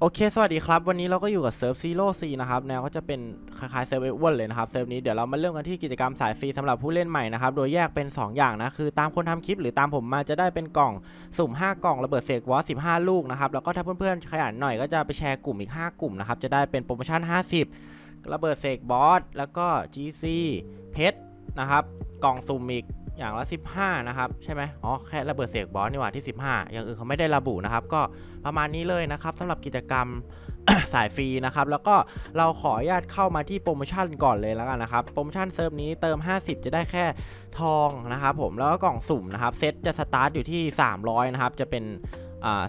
โอเค สวัสดีครับ วันนี้เราก็อยู่กับเซิร์ฟซีโร่ซีนะครับ แนวก็จะเป็นคล้ายๆเซิร์ฟเอเวอร์เลยนะครับ เซิร์ฟนี้เดี๋ยวเรามาเริ่มกันที่กิจกรรมสายฟรีสำหรับผู้เล่นใหม่นะครับ โดยแยกเป็น 2 อย่างนะ คือตามคนทำคลิปหรือตามผมมาจะได้เป็นกล่องสุ่ม 5 กล่องระเบิดเสกวอส15ลูกนะครับ แล้วก็ถ้าเพื่อนๆขยันหน่อยก็จะไปแชร์กลุ่มอีก 5 กลุ่มนะครับ จะได้เป็นโปรโมชั่น 50 ระเบิดเสกบอส แล้วก็ GC เพชรนะครับ กล่องสุ่มอีก อย่างละ 15 นะครับ ใช่ไหมอ๋อ แค่ระเบิดเสกบอสนี่หว่าที่ 15 อย่างอื่นเขาไม่ได้ระบุนะครับ ก็ประมาณนี้เลยนะครับสำหรับกิจกรรมสายฟรีนะครับ แล้วก็เราขออนุญาตเข้ามาที่โปรโมชั่นก่อนเลยแล้วกันนะครับ โปรโมชั่นเซิร์ฟนี้เติม 50 จะได้แค่ทองนะครับผม แล้วก็กล่องสุ่มนะครับ เซตจะสตาร์ทอยู่ที่ 300 นะครับ จะเป็น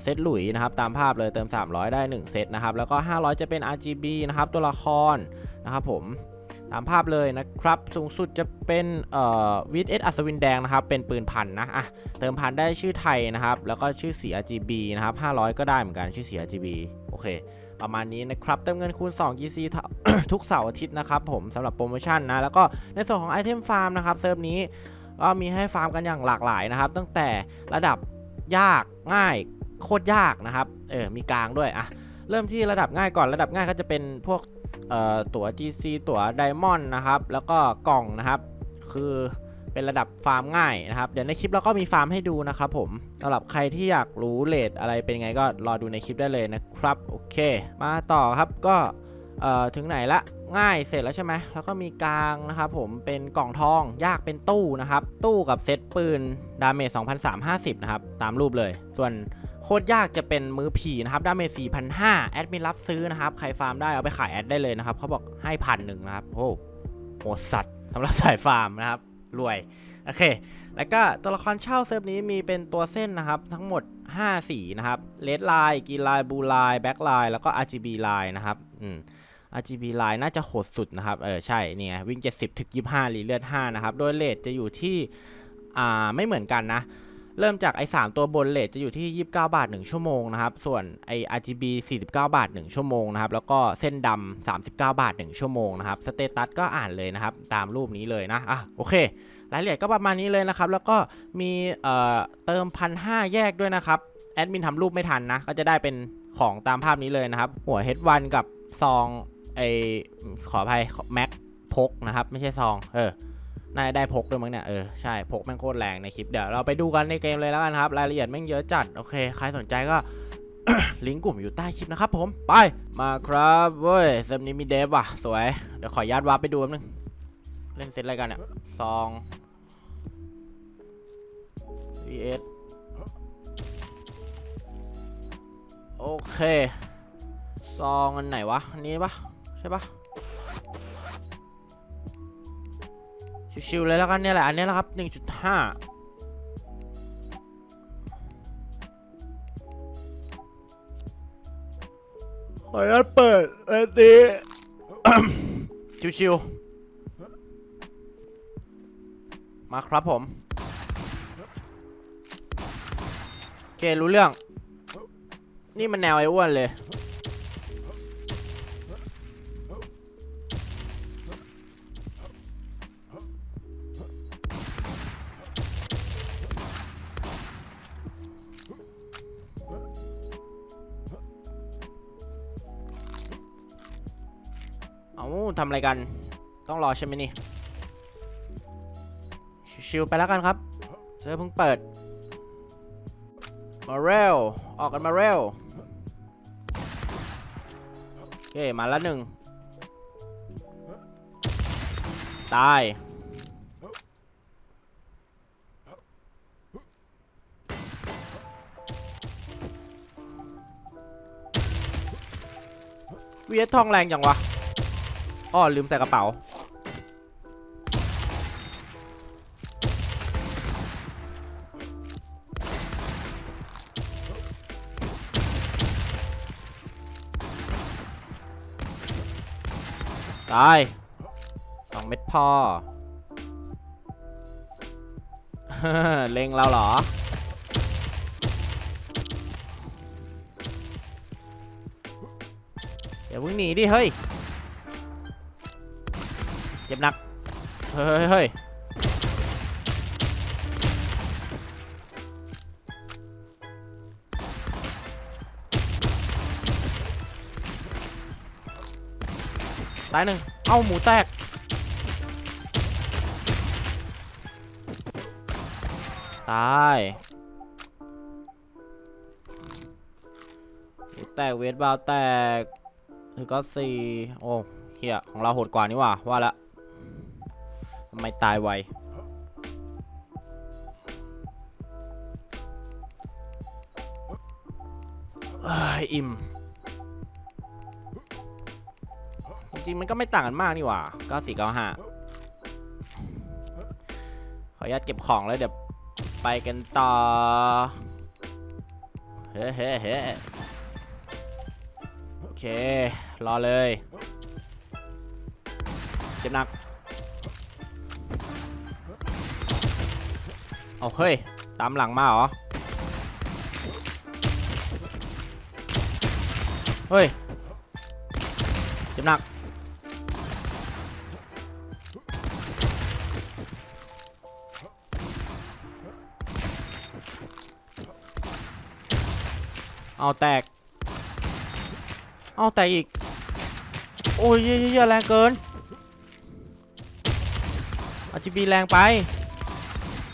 เซตหลุยนะครับตามภาพเลยเติม 300 ได้ 1 เซตนะครับ แล้วก็ 500 จะเป็น RGB นะครับ ตัวละครนะครับผมตามภาพเลยนะ ครับ สูงสุดจะเป็นเอ่อวิดเอสอัศวินแดงนะครับ เป็นปืนพันนะอะเติมพันได้ชื่อไทยนะครับ แล้วก็ชื่อสี RGB นะครับ 500 ก็ได้เหมือนกันชื่อสี RGB โอเค ประมาณนี้นะครับ เติมเงินคูณ2 GC ทุกเสาร์อาทิตย์นะครับผมสำหรับโปรโมชั่นนะ แล้วก็ในส่วนของไอเทมฟาร์มนะครับ เซิร์ฟนี้ก็มีให้ฟาร์มกันอย่างหลากหลายนะครับ ตั้งแต่ระดับยากง่ายโคตรยากนะครับ เออ มีกลางด้วย อะ เริ่มที่ระดับง่ายก่อน ระดับง่ายก็จะเป็นพวก ตั๋ว GC ตั๋ว Diamond นะครับ แล้วก็กล่องนะครับ คือเป็นระดับฟาร์มง่ายนะครับ เดี๋ยวในคลิปเราก็มีฟาร์มให้ดูนะครับผมสำหรับใครที่อยากรู้เลทอะไรเป็นไงก็รอดูในคลิปได้เลยนะครับ โอเค มาต่อครับก็เออถึงไหนละง่ายเสร็จแล้วใช่ไหมแล้วก็มีกลางนะครับผมเป็นกล่องทองยากเป็นตู้นะครับ ตู้กับเซตปืนดาเมจ2,350 นะครับ ตามรูปเลย ส่วน โคตรยากจะเป็นมือผีนะครับดาเมจ4,500แอดมินรับซื้อนะครับ ใครฟาร์มได้เอาไปขายแอดได้เลยนะครับเขาบอกให้พันหนึ่งนะครับ โอ้โหสัตว์สำหรับสายฟาร์มนะครับ รวย โอเค แล้วก็ตัวละครเช่าเซิร์ฟนี้มีเป็นตัวเส้นนะครับ ทั้งหมด 5 สีนะครับเลดไลน์กีไลน์บูไลน์แบ็กไลน์แล้วก็ RGB ไลน์นะครับอืม RGB ไลน์น่าจะโหดสุดนะครับ เออ ใช่เนี่ยวิ่ง 70ถึง25รีเลือด 5 นะครับ โดยเลทจะอยู่ที่ อ่า ไม่เหมือนกันนะ เริ่มจากไอ้3ตัวบนเลทจะอยู่ที่ 29 บาท 1 ชั่วโมงนะครับ ส่วนไอ้ RGB 49 บาท 1 ชั่วโมงนะครับ แล้วก็เส้นดำ39 บาท 1 ชั่วโมงนะครับ สเตตัสก็อ่านเลยนะครับ ตามรูปนี้เลยนะ อะ โอเค รายละเอียดก็ประมาณนี้เลยนะครับ แล้วก็มีเอ่อเติมพันห้าแยกด้วยนะครับ แอดมินทำรูปไม่ทันนะ ก็จะได้เป็นของตามภาพนี้เลยนะครับ หัว H1 กับซองไอขออภัยแม็กพกนะครับ ไม่ใช่ซอง เออ น่าได้พกด้วยมั้งเนี่ย เออ ใช่ พกแม่งโคตรแรงในคลิป เดี๋ยวเราไปดูกันในเกมเลยแล้วกันครับ รายละเอียดแม่งเยอะจัด โอเค ใครสนใจก็ ลิงก์กลุ่มอยู่ใต้คลิปนะครับผม ไป มาครับเว้ยเซมนี้มีเดฟว่ะ สวย เดี๋ยวขออนุญาตวาร์ปไปดูแป๊บนึง เล่นเซตอะไรกันเนี่ยซอง vs โอเค ซองอันไหนวะ อันนี้ปะใช่ปะ ชิวๆเลยแล้วกันเนี่ยแหละ อันนี้แหละครับ 1.5ขออนุญาตเปิดอันนี้ชิวๆมาครับผม โอเค รู้เรื่อง นี่มันแนวไอ้อ้วนเลย ทำอะไรกัน ต้องรอใช่ไหมนี่ชิวๆไปแล้วกันครับเจอเพิ่งเปิด มาเร็ว ออกกันมาเร็วโอเคมาล้วหนึ่งตายเวียทองแรงจังวะ อ้อลืมใส่กระเป๋า ตายสองเม็ดพอ เล็งเราเหรออย่าเพิ่งหนีดิ เฮ้ย เจ็บหนัก เฮ้ยเฮ้ยตายหนึ่ง เอ้าหมูแตก ตายหมูแตกเวทบาวแตก คือก็สี่โอ้เฮียของเราโหดกว่านี่หว่าว่าละ ทำไมตายไวเอ้ยอิ่ม จริงๆมันก็ไม่ต่างกันมากนี่หว่า9495ขออนุญาตเก็บของแล้วเดี๋ยวไปกันต่อ เฮ้เฮ้เฮ้โอเค รอเลย เจ็บหนัก เอาเฮ้ย ตามหลังมาเหรอ เฮ้ย เจ็บหนัก เอาแตก เอาแตกอีก โอ้ยเยอะๆแรงเกิน RGB แรงไป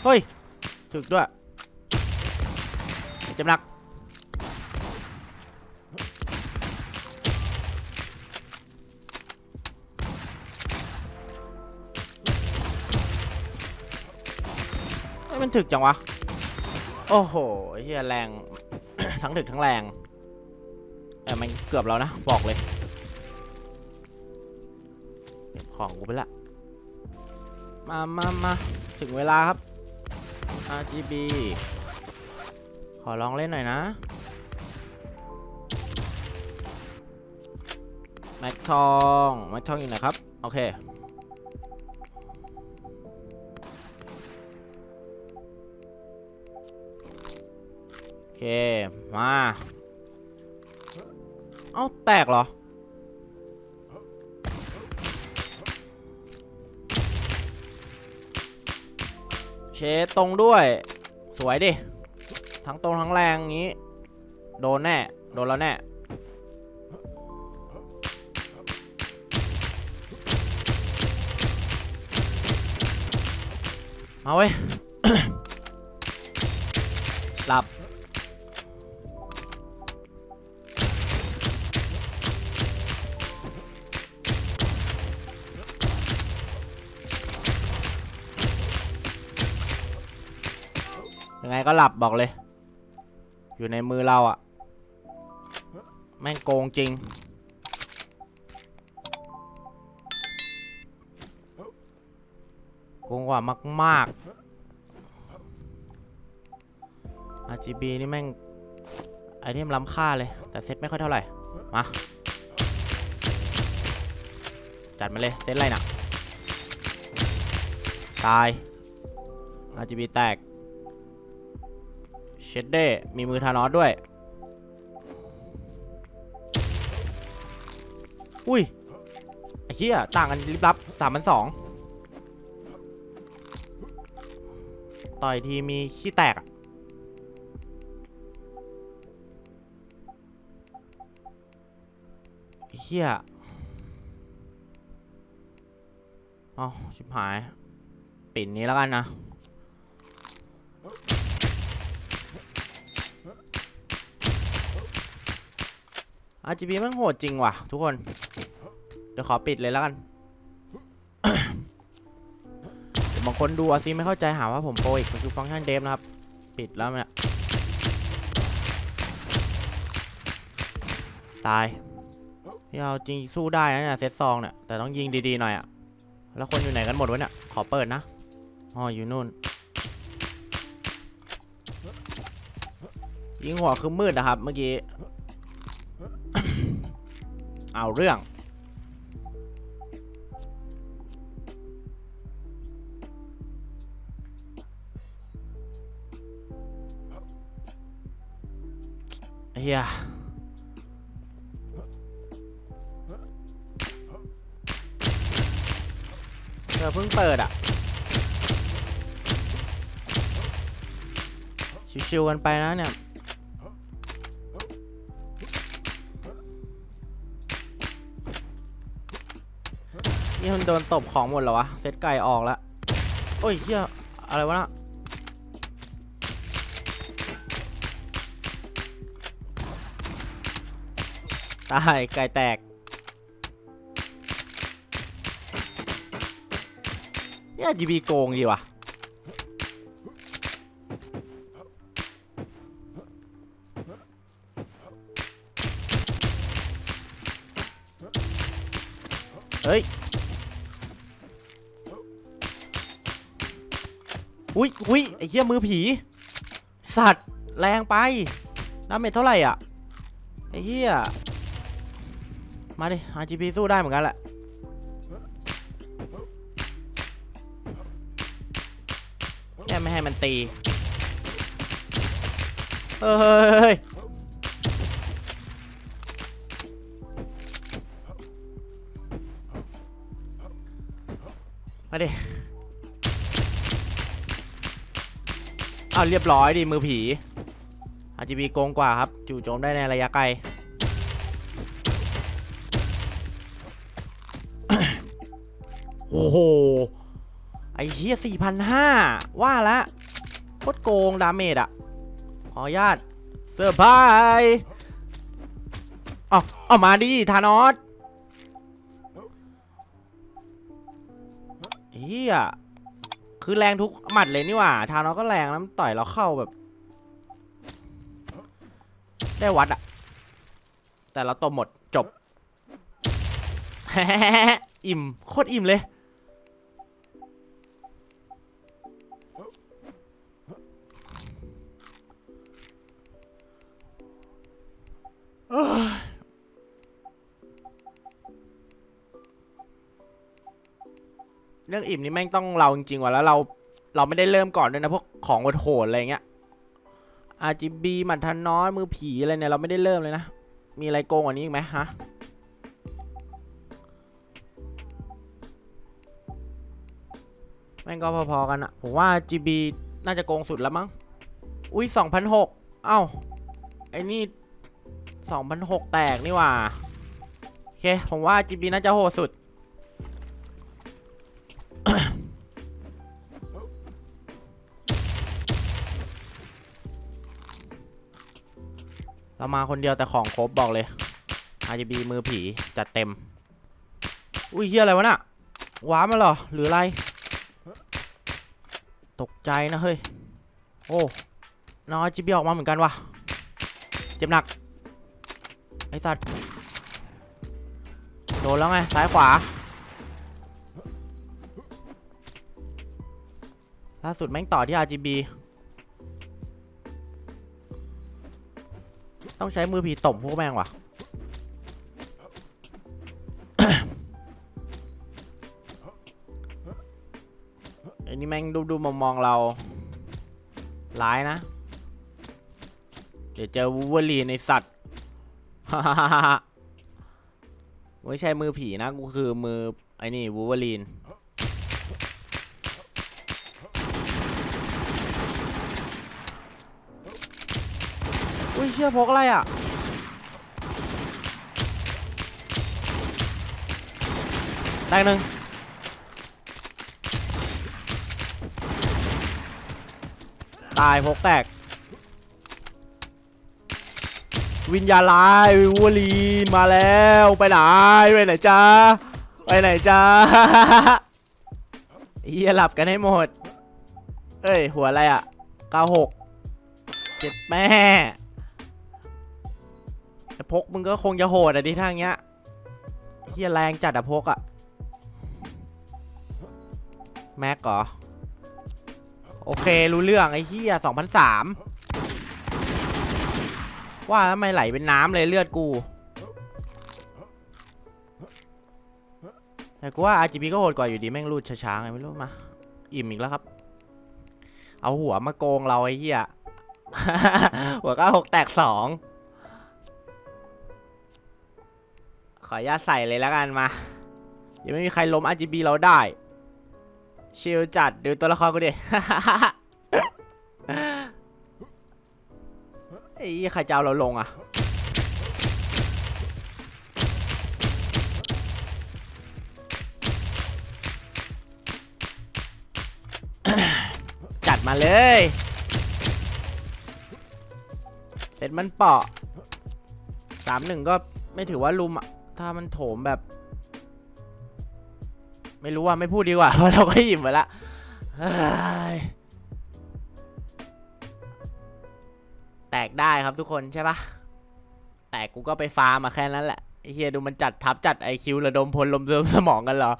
เฮ้ย ถึกด้วยจ็บหนักเฮ้ยมันถึกจังวะ โอ้โหเฮียแรง ทั้งถึกทั้งแรง แต่มันเกือบแล้วนะ บอกเลยเก็บของกูไปละ มามามาถึงเวลาครับ RGB ขอลองเล่นหน่อยนะ แม็กทอง แม็กทองอยู่ไหนครับ โอเค โอเค มา เอ้า แตกเหรอ เชดตรงด้วย สวยดิ ทั้งตรงทั้งแรงงี้ โดนแน่ โดนแล้วแน่ มาเว้ย หลับ ยังไงก็หลับบอกเลย อยู่ในมือเราอะ่ะแม่งโกงจริง โกงกว่ามาก ๆ RGB นี่แม่งไอเทมล้ำค่าเลย แต่เซ็ตไม่ค่อยเท่าไหร่ มา จัดมาเลย เซ็ตอะไรน่ะ ตาย RGB แตก ชดเด้ มีมือทานอสด้วย อุ้ย ไอ้เหี้ย ต่างกันลิบลับสามพันสองต่อยทีมีขี้แตกอะไอ้เหี้ยเอาชิบหาย ปิดนี้แล้วกันนะ RGB มันโหดจริงว่ะ ทุกคน เดี๋ยวขอปิดเลยแล้วกัน บางคนดูอาซีไม่เข้าใจหาว่าผมโปรอีก มันคือฟังก์ชันเดฟนะครับ ปิดแล้วเนี่ยตายที่เอาจริงสู้ได้นะเนี่ยเซตซองเนี่ย แต่ต้องยิงดีๆหน่อยอะแล้วคนอยู่ไหนกันหมดวะเนี่ย ขอเปิดนะ อ๋อ อยู่นู่น ยิงหัวคือมืดนะครับ เมื่อกี้ เอาเรื่อง เฮียเธอเพิ่งเปิดอะ ชิวๆกันไปนะเนี่ย นี่มันโดนตบของหมดเหรอวะ เซตไก่ออกแล้วโอ้ยเฮียอะไรวะน่ะตายไก่แตก เนี่ยจีบีโกงดีว่ะ อุ้ยอุ้ยไอ้เหี้ยมือผี สัตว์แรงไปดาเมจเท่าไหร่อะไอ้เหี้ยมาดิ RGB สู้ได้เหมือนกันแหละแค่ไม่ให้มันตีเฮ้ยเฮ้ยเฮ้ยมาดิ เอาเรียบร้อยดิมือผี RGB โกงกว่าครับ จู่โจมได้ในระยะไกล โอ้โห ไอ้เฮียสี่พันห้าว่าละโคตรโกงดาเมจอะขออนุญาตเซอร์ไพรส์เอาเอามาดิธานอสเฮีย คือแรงทุกหมัดเลยนี่หว่าธานอสก็แรงแล้วต่อยเราเข้าแบบ ได้วัดอะแต่เราตบหมดจบ อิ่มโคตรอิ่มเลยเเรื่องอิ่มนี่แม่งต้องเราจริงๆว่ะแล้วเราเราไม่ได้เริ่มก่อนด้วยนะพวกของโหดๆอะไรเงี้ย RGB มัทันนอนมือผีอะไรเนี่ยเราไม่ได้เริ่มเลยนะ มีอะไรโกงกว่านี้อีกไหมฮะแม่งก็พอๆกันอะผมว่า GB น่าจะโกงสุดแล้วมั้ง อุ้ย2,006 เอ้า ไอ้นี่ 2,006 แตกนี่ว่า โอเค ผมว่า GB น่าจะโหดสุด เรามาคนเดียวแต่ของครบบอกเลย RGB มือผีจัดเต็ม อุ้ยเฮียอะไรวะน่ะว้ามาเหรอ หรืออะไร ตกใจนะเฮ้ย โอ้นอ RGB ออกมาเหมือนกันวะเจ็บหนัก ไอสัตว์ โดนแล้วไง ซ้ายขวา ล่าสุดแม่งต่อที่ RGB ต้องใช้มือผีตบพวกแม่งว่ะไอ้นี่แม่งดูดูมองมองเราร้ายนะ เดี๋ยวเจอวูเวอรีในสัตว์ไม่ใช่มือผีนะ กูคือมือไอ้นี่วูเวอรีน อุ้ยเชื่อพกอะไรอะแตกหนึ่งตายพกแตก วิญญาณร้ายวูวลีมาแล้วไปไหนไปไหนจ้าไปไหนจ้าเฮียหลับกันให้หมด เอ้ย หัวอะไรอะ 96 เจ็ดแม่ แต่พกมึงก็คงจะโหดอะดิทางเงี้ยเฮียแรงจัดอะพกอะแม็กเหรอ โอเครู้เรื่องไอ้เฮียสองพันสามว่าทำไมไหลเป็นน้ำเลยเลือดกูแต่กูว่า RGB ก็โหดกว่าอยู่ดีแม่งรูดช้าๆไงไม่รู้มา อิ่มอีกแล้วครับ เอาหัวมาโกงเราไอ้เหี้ย หัวก็หกแตกสอง ขออนุญาตใส่เลยแล้วกันมา ยังไม่มีใครล้ม RGB เราได้ ชิลจัดดูตัวละครกูดิ ไอ้ใครจะเอาเราลงอะ จัดมาเลย เสร็จมันเปาะสามหนึ่งก็ไม่ถือว่าลุมอะ ถ้ามันโถมแบบ ไม่รู้ว่าไม่พูดดีกว่าเพราะเราก็หยิบไปละแตกได้ครับทุกคนใช่ปะแตกกูก็ไปฟาร์มมาแค่นั้นแหละไอ้เฮียดูมันจัดทับจัดไอคิวระดมพลลมเติมสมองกันเหรอ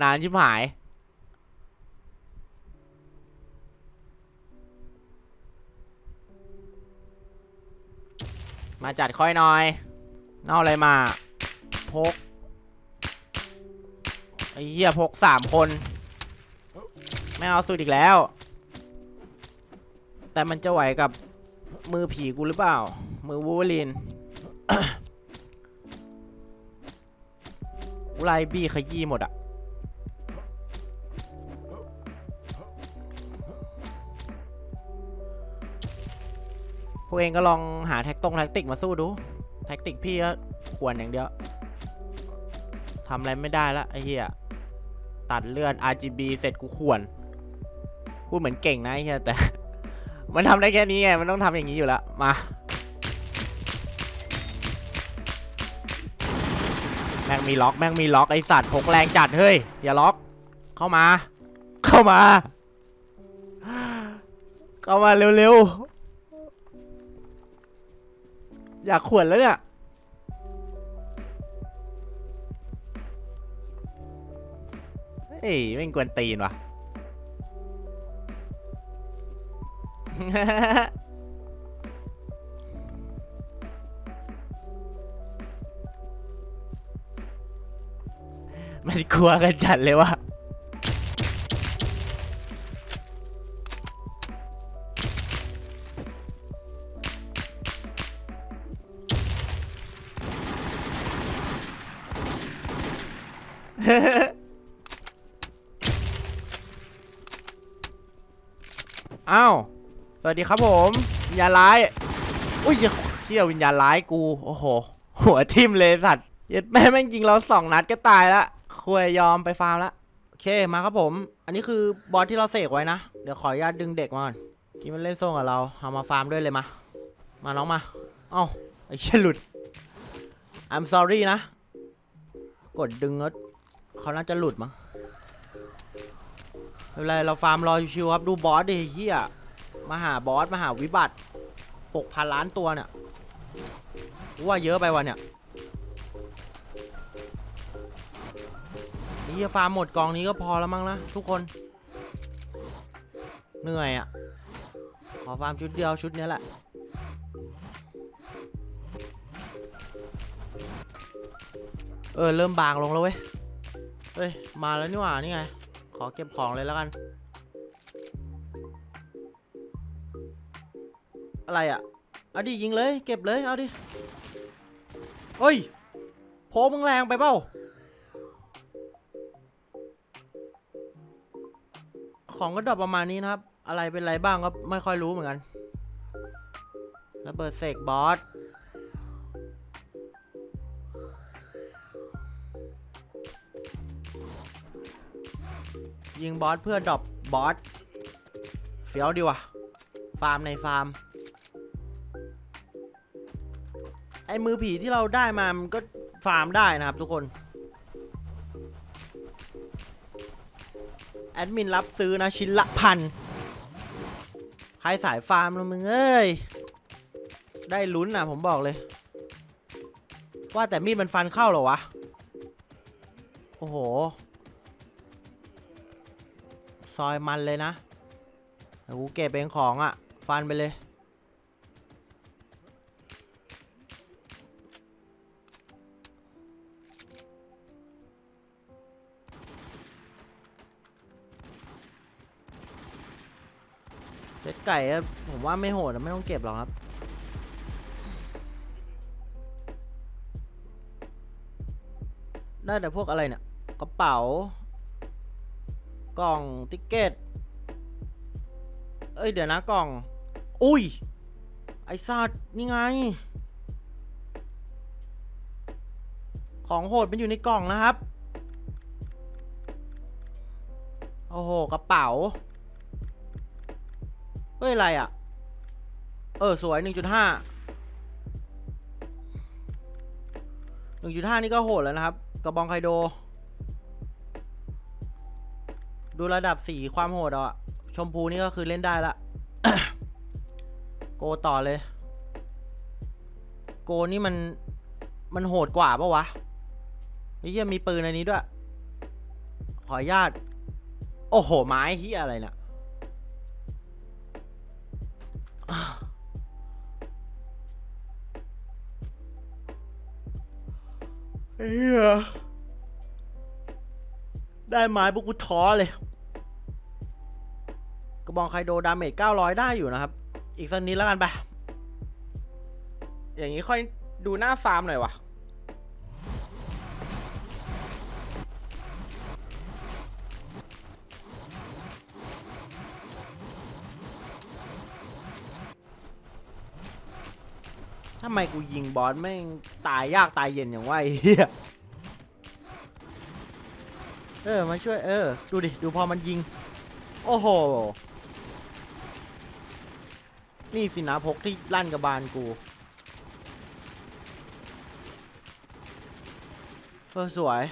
นานชิบหาย มาจัดค่อยหน่อยเน่าอะไรมา พกไอ้เหี้ยพกสามคน ไม่เอาสุดอีกแล้ว แต่มันจะไหวกับมือผีกูหรือเปล่า มือวูวลินไล่บี้ขยี้หมดอะพวกเองก็ลองหาแท็กตรงแท็กติกมาสู้ดู แท็กติกพี่ก็ควรอย่างเดียว ทำอะไรไม่ได้ละไอ้เหี้ยตัดเลือด RGB เสร็จกูขวน พูดเหมือนเก่งนะไอ้เหี้ยแต่ มันทำได้แค่นี้ไง มันต้องทำอย่างนี้อยู่แล้ว มาแม่งมีล็อกแม่งมีล็อกไอสัตว์พกแรงจัดเฮ้ยอย่าล็อก เข้ามา เข้ามา เข้ามาเร็วๆ อยากขวนแล้วเนี่ย เฮ้ยไม่กวนตีนวะมันกลัวกันจัดเลยว่ะ อ้าว สวัสดีครับผมวิญญาณร้าย อุ้ยเชี่ยวิญญาณร้ายกู โอ้โห หัวทิ่มเลยสัตว์เย็ดแม่แม่งยิงเราสองนัดก็ตายละคุยยอมไปฟาร์มละโอเค มาครับผม อันนี้คือบอสที่เราเสกไว้นะ เดี๋ยวขออนุญาตดึงเด็กมาก่อนกินมันเล่นโซ่กับเรา เอามาฟาร์มด้วยเลยมา มาน้องมา เอ้า ไอ้เชี่ยหลุด I'm sorry นะ กดดึงแล้วเขาน่าจะหลุดมั้ง เป็นไรเราฟาร์มรอชิวๆครับดูบอสดิเฮียมาหาบอสมาหาวิบัติหกพันล้านตัวเนี่ยว่าเยอะไปวันเนี่ยเฮียฟาร์มหมดกองนี้ก็พอแล้วมั้งนะทุกคน เหนื่อยอะ่ะ ขอฟาร์มชุดเดียวชุดนี้แหละเออเริ่มบางลงแล้วเว้ย เฮ้ย มาแล้วนี่หว่า นี่ไง อเก็บของเลยแล้วกัน อะไรอะ่ะ เอาดิยิงเลย เก็บเลย เอาดิเฮ้ยโพมึงแรงไปเปล่า ของก็ดรอปประมาณนี้นะครับ อะไรเป็นไรบ้างก็ไม่ค่อยรู้เหมือนกัน ระเบิดเสกบอส ยิงบอสเพื่อดรอปบอสเฟี้ยวดีว่ะ ฟาร์มในฟาร์ม ไอ้มือผีที่เราได้มา มันก็ฟาร์มได้นะครับทุกคน แอดมินรับซื้อนะชิ้นละพัน ใครสายฟาร์มละมึงเอ้ย ได้ลุ้นนะผมบอกเลย ว่าแต่มีดมันฟันเข้าเหรอวะ โอ้โห ซอยมันเลยนะกูเก็บเองของอะ่ะ ฟันไปเลยเล็ดไก่ผมว่าไม่โหดไม่ต้องเก็บหรอกครับได้แต่พวกอะไรเนี่ยกระเป๋า กล่องติ๊กเก็ต เอ้ย เดี๋ยวนะกล่อง อุ้ย ไอสัตว์นี่ไง ของโหดมันอยู่ในกล่องนะครับ โอ้โห กระเป๋า เฮ้ย อะไรอะ เออ สวย 1.5 1.5นี่ก็โหดแล้วนะครับ กระบองไคโด ดูระดับสีความโหดอะ ชมพูนี่ก็คือเล่นได้ละ โกต่อเลย โกนี่มัน มันโหดกว่าปะวะไอ้เหี้ยมีปืนอันนี้ด้วย ขออนุญาต โอ้โห ไม้เหี้ยอะไรเนี่ยเฮียได้ไม้พวกกูท้อเลย ระบองไคโดดาเมจ900 ได้อยู่นะครับ อีกสักนิดแล้วกันไป อย่างนี้ค่อยดูหน้าฟาร์มหน่อยวะทำไมกูยิงบอสแม่งตายยากตายเย็นอย่างว่าเหี้ยเออมาช่วยเออ ดูดิ ดูพอมันยิง โอ้โห นี่สินะพกที่ลั่นกระบาลกู เออ สวย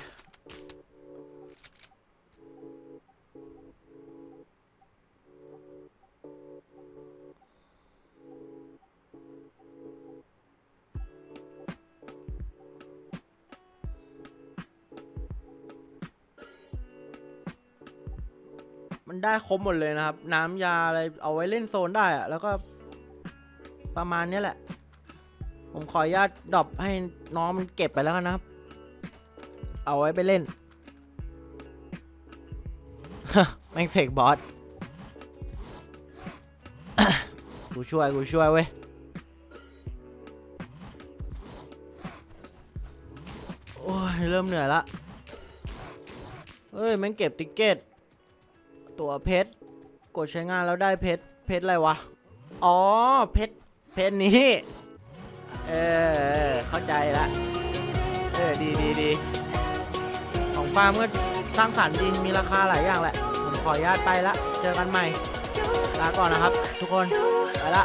มันได้ครบหมดเลยนะครับ น้ำยาอะไร เอาไว้เล่นโซนได้อะแล้วก็ ประมาณนี้แหละ ผมขออนุญาตดรอปให้น้องมันเก็บไปแล้วกันนะครับ เอาไว้ไปเล่นแม่งเสกบอส กูช่วย กูช่วยเว้ย โอ้ย เริ่มเหนื่อยละ เฮ้ย แม่งเก็บติ๊กเก็ตตัวเพชร กดใช้งานแล้วได้เพชร เพชรอะไรวะ อ๋อ เพชร เพชรนี้ เออ เข้าใจละ เออ ดีดีดีของฟาร์มก็สร้างสรรค์ดี มีราคาหลายอย่างแหละ ผมขออนุญาตไปละ เจอกันใหม่ ลาก่อนนะครับ ทุกคน ไปละ